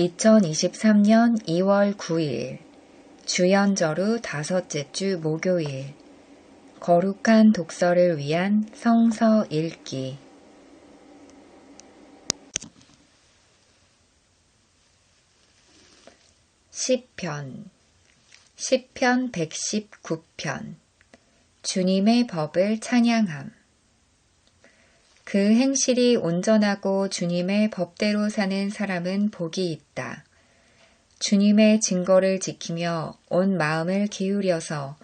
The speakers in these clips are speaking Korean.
2023년 2월 9일 주연절후 다섯째 주 목요일 거룩한 독서를 위한 성서 읽기. 시편 시편 119편 주님의 법을 찬양함 그 행실이 온전하고 주님의 법대로 사는 사람은 복이 있다. 주님의 증거를 지키며 온 마음을 기울여서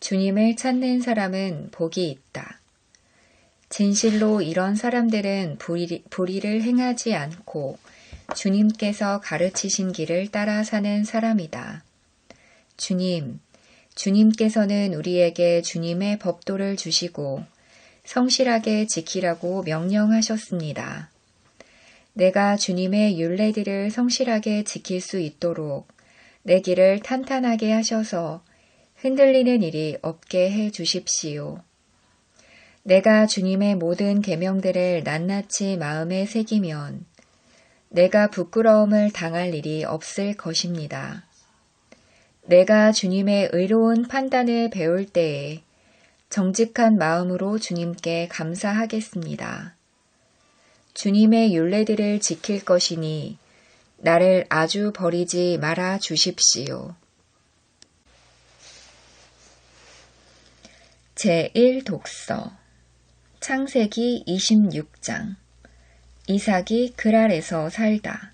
주님을 찾는 사람은 복이 있다. 진실로 이런 사람들은 불의, 불의를 행하지 않고 주님께서 가르치신 길을 따라 사는 사람이다. 주님, 주님께서는 우리에게 주님의 법도를 주시고 성실하게 지키라고 명령하셨습니다. 내가 주님의 윤례들을 성실하게 지킬 수 있도록 내 길을 탄탄하게 하셔서 흔들리는 일이 없게 해 주십시오. 내가 주님의 모든 계명들을 낱낱이 마음에 새기면 내가 부끄러움을 당할 일이 없을 것입니다. 내가 주님의 의로운 판단을 배울 때에 정직한 마음으로 주님께 감사하겠습니다. 주님의 윤례들을 지킬 것이니 나를 아주 버리지 말아 주십시오. 제1 독서 창세기 26장 이삭이 그랄에서 살다.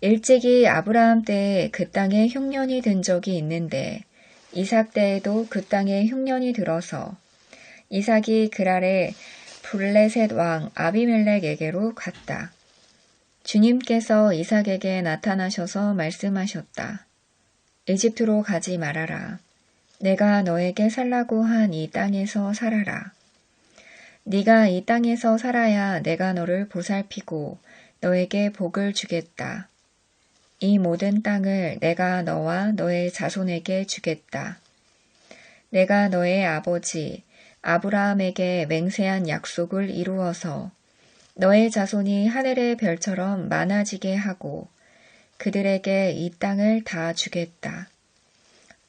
일찍이 아브라함 때에 그 땅에 흉년이 든 적이 있는데 이삭 때에도 그 땅에 흉년이 들어서 이삭이 그랄에 블레셋 왕 아비멜렉에게로 갔다. 주님께서 이삭에게 나타나셔서 말씀하셨다. 에집트로 가지 말아라. 내가 너에게 살라고 한 이 땅에서 살아라. 네가 이 땅에서 살아야 내가 너를 보살피고 너에게 복을 주겠다. 이 모든 땅을 내가 너와 너의 자손에게 주겠다. 내가 너의 아버지 아브라함에게 맹세한 약속을 이루어서 너의 자손이 하늘의 별처럼 많아지게 하고 그들에게 이 땅을 다 주겠다.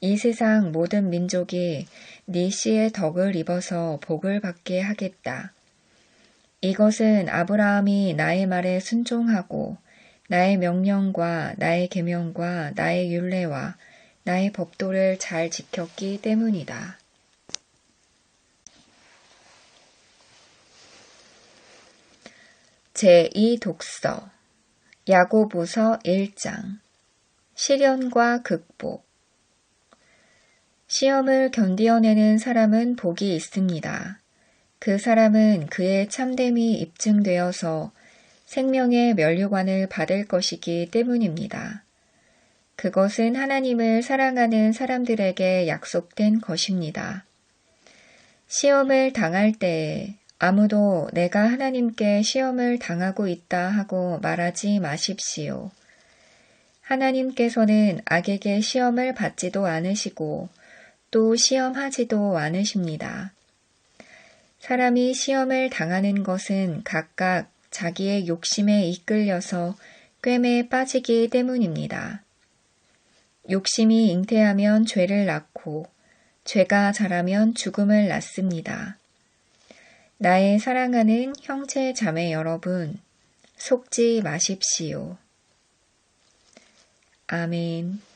이 세상 모든 민족이 네 씨의 덕을 입어서 복을 받게 하겠다. 이것은 아브라함이 나의 말에 순종하고 나의 명령과 나의 계명과 나의 율례와 나의 법도를 잘 지켰기 때문이다. 제2 독서 야고보서 1장 시련과 극복 시험을 견디어내는 사람은 복이 있습니다. 그 사람은 그의 참됨이 입증되어서 생명의 면류관을 받을 것이기 때문입니다. 그것은 하나님을 사랑하는 사람들에게 약속된 것입니다. 시험을 당할 때에 아무도 내가 하나님께 시험을 당하고 있다 하고 말하지 마십시오. 하나님께서는 악에게 시험을 받지도 않으시고 또 시험하지도 않으십니다. 사람이 시험을 당하는 것은 각각 자기의 욕심에 이끌려서 꿰매에 빠지기 때문입니다. 욕심이 잉태하면 죄를 낳고 죄가 자라면 죽음을 낳습니다. 나의 사랑하는 형제 자매 여러분, 속지 마십시오. 아멘.